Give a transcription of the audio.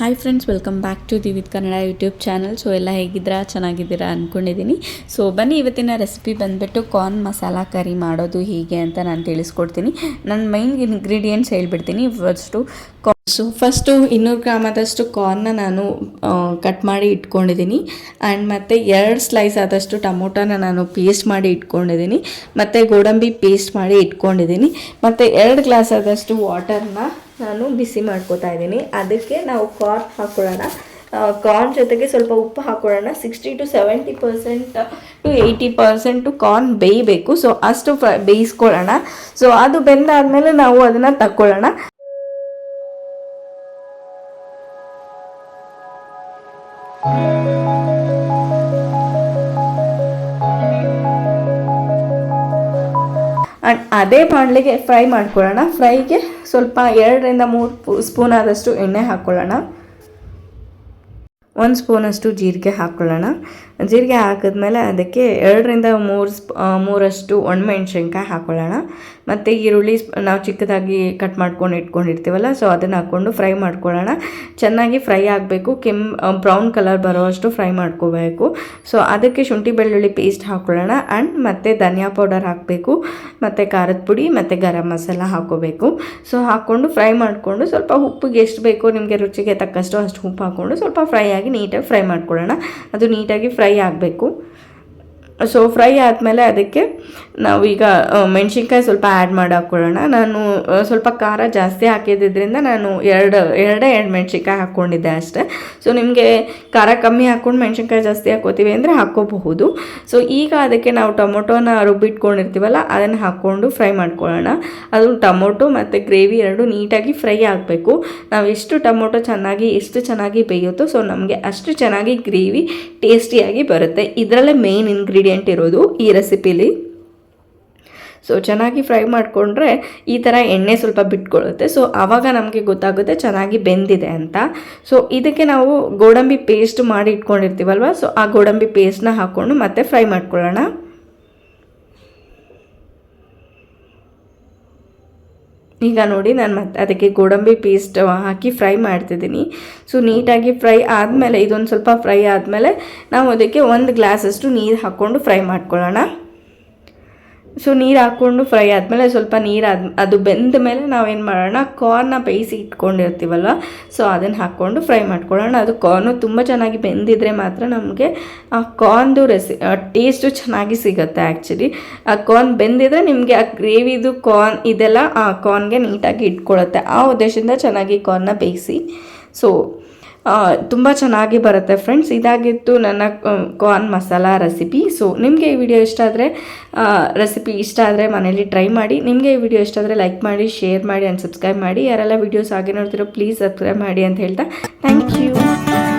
Hi friends welcome back to the with Kannada YouTube channel so ಎಲ್ಲ ಹೇಗಿದ್ದೀರಾ? ಚೆನ್ನಾಗಿದ್ದೀರಾ ಅಂದ್ಕೊಂಡಿದ್ದೀನಿ ಸೊ ಬನ್ನಿ, ಇವತ್ತಿನ ರೆಸಿಪಿ ಬಂದುಬಿಟ್ಟು ಕಾರ್ನ್ ಮಸಾಲ ಕರಿ ಮಾಡೋದು ಹೀಗೆ ಅಂತ ನಾನು ತಿಳಿಸ್ಕೊಡ್ತೀನಿ. ನನ್ನ ಮೈನ್ ಇಂಗ್ರೀಡಿಯೆಂಟ್ಸ್ ಹೇಳ್ಬಿಡ್ತೀನಿ. ಫಸ್ಟು ಸೊ ಫಸ್ಟು ಇನ್ನೂರು ಗ್ರಾಮದಷ್ಟು ಕಾರ್ನ ನಾನು ಕಟ್ ಮಾಡಿ ಇಟ್ಕೊಂಡಿದ್ದೀನಿ ಆ್ಯಂಡ್ ಮತ್ತು ಎರಡು ಸ್ಲೈಸ್ ಆದಷ್ಟು ಟೊಮೊಟೊನ ನಾನು ಪೇಸ್ಟ್ ಮಾಡಿ ಇಟ್ಕೊಂಡಿದ್ದೀನಿ ಮತ್ತು ಗೋಡಂಬಿ ಪೇಸ್ಟ್ ಮಾಡಿ ಇಟ್ಕೊಂಡಿದ್ದೀನಿ ಮತ್ತು ಎರಡು ಗ್ಲಾಸ್ ಆದಷ್ಟು ವಾಟರ್ನ ನಾನು ಬಿಸಿ ಮಾಡ್ಕೋತಾ ಇದ್ದೀನಿ ಅದಕ್ಕೆ ನಾವು ಕಾರ್ನ್ ಹಾಕ್ಕೊಳ್ಳೋಣ ಕಾರ್ನ್ ಜೊತೆಗೆ ಸ್ವಲ್ಪ ಉಪ್ಪು ಹಾಕೊಳ್ಳೋಣ. Sixty to seventy percent to eighty percent corn ಬೇಯಬೇಕು. ಸೊ ಅಷ್ಟು ಬೇಯಿಸ್ಕೊಳ್ಳೋಣ. ಸೊ ಅದು ಬೆಂದಾದಮೇಲೆ ನಾವು ಅದನ್ನು ತಕ್ಕೊಳ್ಳೋಣ. ಅದೇ ಬಾಣಲೆಗೆ ಫ್ರೈ ಮಾಡ್ಕೊಳ್ಳೋಣ. ಫ್ರೈಗೆ ಸ್ವಲ್ಪ ಎರಡರಿಂದ ಮೂರು ಸ್ಪೂನ್ ಆದಷ್ಟು ಎಣ್ಣೆ ಹಾಕ್ಕೊಳ್ಳೋಣ. ಒಂದು ಸ್ಪೂನಷ್ಟು ಜೀರಿಗೆ ಹಾಕ್ಕೊಳ್ಳೋಣ ಜೀರಿಗೆ ಹಾಕಿದ್ಮೇಲೆ ಅದಕ್ಕೆ ಎರಡರಿಂದ ಮೂರು ಸ್ಪ ಮೂರಷ್ಟು ಒಣಮೆಣ್ಸಿನ್ಕಾಯಿ ಹಾಕ್ಕೊಳ್ಳೋಣ ಮತ್ತು ಈರುಳ್ಳಿ ನಾವು ಚಿಕ್ಕದಾಗಿ ಕಟ್ ಮಾಡ್ಕೊಂಡು ಇಟ್ಕೊಂಡಿರ್ತೀವಲ್ಲ, ಸೊ ಅದನ್ನು ಹಾಕ್ಕೊಂಡು ಫ್ರೈ ಮಾಡ್ಕೊಳ್ಳೋಣ. ಚೆನ್ನಾಗಿ ಫ್ರೈ ಆಗಬೇಕು, ಕೆಮ್ ಬ್ರೌನ್ ಕಲರ್ ಬರೋವಷ್ಟು ಫ್ರೈ ಮಾಡ್ಕೋಬೇಕು. ಸೊ ಅದಕ್ಕೆ ಶುಂಠಿ ಬೆಳ್ಳುಳ್ಳಿ ಪೇಸ್ಟ್ ಹಾಕ್ಕೊಳ್ಳೋಣ ಆ್ಯಂಡ್ ಮತ್ತು ಧನಿಯಾ ಪೌಡರ್ ಹಾಕಬೇಕು, ಮತ್ತು ಖಾರದ ಪುಡಿ, ಮತ್ತು ಗರಂ ಮಸಾಲ ಹಾಕ್ಕೋಬೇಕು ಸೊ ಹಾಕ್ಕೊಂಡು ಫ್ರೈ ಮಾಡಿಕೊಂಡು ಸ್ವಲ್ಪ ಉಪ್ಪಿಗೆ ಎಷ್ಟು ಬೇಕೋ ನಿಮಗೆ ರುಚಿಗೆ ತಕ್ಕಷ್ಟು ಅಷ್ಟು ಉಪ್ಪು ಹಾಕ್ಕೊಂಡು ಸ್ವಲ್ಪ ಫ್ರೈ ಆಗಿ ನೀಟಾಗಿ ಫ್ರೈ ಮಾಡ್ಕೊಳ್ಳೋಣ. ಅದು ನೀಟಾಗಿ ಫ್ರೈ ಆಗಬೇಕು. ಸೊ ಫ್ರೈ ಆದಮೇಲೆ ಅದಕ್ಕೆ ನಾವು ಈಗ ಮೆಣಸಿನ್ಕಾಯಿ ಸ್ವಲ್ಪ ಆ್ಯಡ್ ಮಾಡಿ ಹಾಕ್ಕೊಳ್ಳೋಣ ನಾನು ಸ್ವಲ್ಪ ಖಾರ ಜಾಸ್ತಿ ಹಾಕಿದ್ದರಿಂದ ನಾನು ಎರಡು, ಎರಡೇ ಎರಡು ಮೆಣಸಿನ್ಕಾಯಿ ಹಾಕ್ಕೊಂಡಿದ್ದೆ ಅಷ್ಟೇ. ಸೊ ನಿಮಗೆ ಖಾರ ಕಮ್ಮಿ ಹಾಕ್ಕೊಂಡು ಮೆಣಸಿನ್ಕಾಯಿ ಜಾಸ್ತಿ ಹಾಕ್ಕೋತೀವಿ ಅಂದರೆ ಹಾಕ್ಕೋಬಹುದು. ಸೊ ಈಗ ಅದಕ್ಕೆ ನಾವು ಟೊಮೊಟೊನ ರುಬ್ಬಿಟ್ಕೊಂಡಿರ್ತೀವಲ್ಲ, ಅದನ್ನು ಹಾಕ್ಕೊಂಡು ಫ್ರೈ ಮಾಡ್ಕೊಳ್ಳೋಣ. ಅದು ಟೊಮೊಟೊ ಮತ್ತು ಗ್ರೇವಿ ಎರಡು ನೀಟಾಗಿ ಫ್ರೈ ಆಗಬೇಕು. ನಾವು ಎಷ್ಟು ಟೊಮೊಟೊ ಚೆನ್ನಾಗಿ, ಎಷ್ಟು ಚೆನ್ನಾಗಿ ಬೇಯುತ್ತೋ ಸೊ ನಮಗೆ ಅಷ್ಟು ಚೆನ್ನಾಗಿ ಗ್ರೇವಿ, ಟೇಸ್ಟಿಯಾಗಿ ಬರುತ್ತೆ. ಇದರಲ್ಲೇ ಮೇನ್ ಇಂಗ್ರೀಡಿಯೆಂಟ್ ಇರೋದು ಈ ರೆಸಿಪಿಲಿ ಸೊ ಚೆನ್ನಾಗಿ ಫ್ರೈ ಮಾಡಿಕೊಂಡ್ರೆ ಈ ಥರ ಎಣ್ಣೆ ಸ್ವಲ್ಪ ಬಿಟ್ಕೊಳ್ಳುತ್ತೆ ಸೊ ಆವಾಗ ನಮಗೆ ಗೊತ್ತಾಗುತ್ತೆ ಚೆನ್ನಾಗಿ ಬೆಂದಿದೆ ಅಂತ. ಸೊ ಇದಕ್ಕೆ ನಾವು ಗೋಡಂಬಿ ಪೇಸ್ಟ್ ಮಾಡಿ ಇಟ್ಕೊಂಡಿರ್ತೀವಲ್ವ? ಸೊ ಆ ಗೋಡಂಬಿ ಪೇಸ್ಟ್ನ ಹಾಕ್ಕೊಂಡು ಮತ್ತೆ ಫ್ರೈ ಮಾಡ್ಕೊಳ್ಳೋಣ. ಈಗ ನೋಡಿ ನಾನು ಮತ್ತೆ ಅದಕ್ಕೆ ಗೋಡಂಬಿ ಪೇಸ್ಟ್ ಹಾಕಿ ಫ್ರೈ ಮಾಡ್ತಿದ್ದೀನಿ. ಸೊ ನೀಟಾಗಿ ಫ್ರೈ ಆದಮೇಲೆ, ಇದೊಂದು ಸ್ವಲ್ಪ ಫ್ರೈ ಆದಮೇಲೆ, ನಾವು ಅದಕ್ಕೆ ಒಂದು ಗ್ಲಾಸಷ್ಟು ನೀರು ಹಾಕ್ಕೊಂಡು ಫ್ರೈ ಮಾಡ್ಕೊಳ್ಳೋಣ. ಸೊ ನೀರು ಹಾಕ್ಕೊಂಡು ಫ್ರೈ ಆದಮೇಲೆ ಸ್ವಲ್ಪ ನೀರು ಆದ, ಅದು ಬೆಂದ ಮೇಲೆ ನಾವೇನು ಮಾಡೋಣ ಕಾರ್ನ ಬೇಯಿಸಿ ಇಟ್ಕೊಂಡಿರ್ತೀವಲ್ವ? ಸೊ ಅದನ್ನು ಹಾಕ್ಕೊಂಡು ಫ್ರೈ ಮಾಡ್ಕೊಳ್ಳೋಣ. ಅದು ಕಾರ್ನು ತುಂಬ ಚೆನ್ನಾಗಿ ಬೆಂದಿದ್ರೆ ಮಾತ್ರ ನಮಗೆ ಆ ಕಾರ್ನ್ದು ರೆಸಿ ಟೇಸ್ಟು ಚೆನ್ನಾಗಿ ಸಿಗುತ್ತೆ ಆ್ಯಕ್ಚುಲಿ ಆ ಕಾರ್ನ್ ಬೆಂದಿದ್ರೆ ನಿಮಗೆ ಆ ಗ್ರೇವಿದು ಕಾರ್ನ್ ಇದೆಲ್ಲ ಆ ಕಾರ್ನ್ಗೆ ನೀಟಾಗಿ ಇಟ್ಕೊಳ್ಳುತ್ತೆ ಆ ಉದ್ದೇಶದಿಂದ ಚೆನ್ನಾಗಿ ಕಾರ್ನ ಬೇಯಿಸಿ. ಸೊ ತುಂಬ ಚೆನ್ನಾಗಿ ಬರುತ್ತೆ ಫ್ರೆಂಡ್ಸ್ ಇದಾಗಿತ್ತು ನನ್ನ ಕಾರ್ನ್ ಮಸಾಲ ರೆಸಿಪಿ ಸೊ ನಿಮಗೆ ಈ ವಿಡಿಯೋ ಇಷ್ಟ ಆದರೆ ರೆಸಿಪಿ ಇಷ್ಟ ಆದರೆ ಮನೇಲಿ ಟ್ರೈ ಮಾಡಿ. ನಿಮಗೆ ಈ ವಿಡಿಯೋ ಇಷ್ಟ ಆದರೆ ಲೈಕ್ ಮಾಡಿ ಶೇರ್ ಮಾಡಿ ಆ್ಯಂಡ್ ಸಬ್ಸ್ಕ್ರೈಬ್ ಮಾಡಿ. ಯಾರೆಲ್ಲ ವೀಡಿಯೋಸ್ ಹಾಗೆ ನೋಡ್ತಿರೋ ಪ್ಲೀಸ್ ಸಬ್ಸ್ಕ್ರೈಬ್ ಮಾಡಿ ಅಂತ ಹೇಳ್ತಾ ಥ್ಯಾಂಕ್ ಯು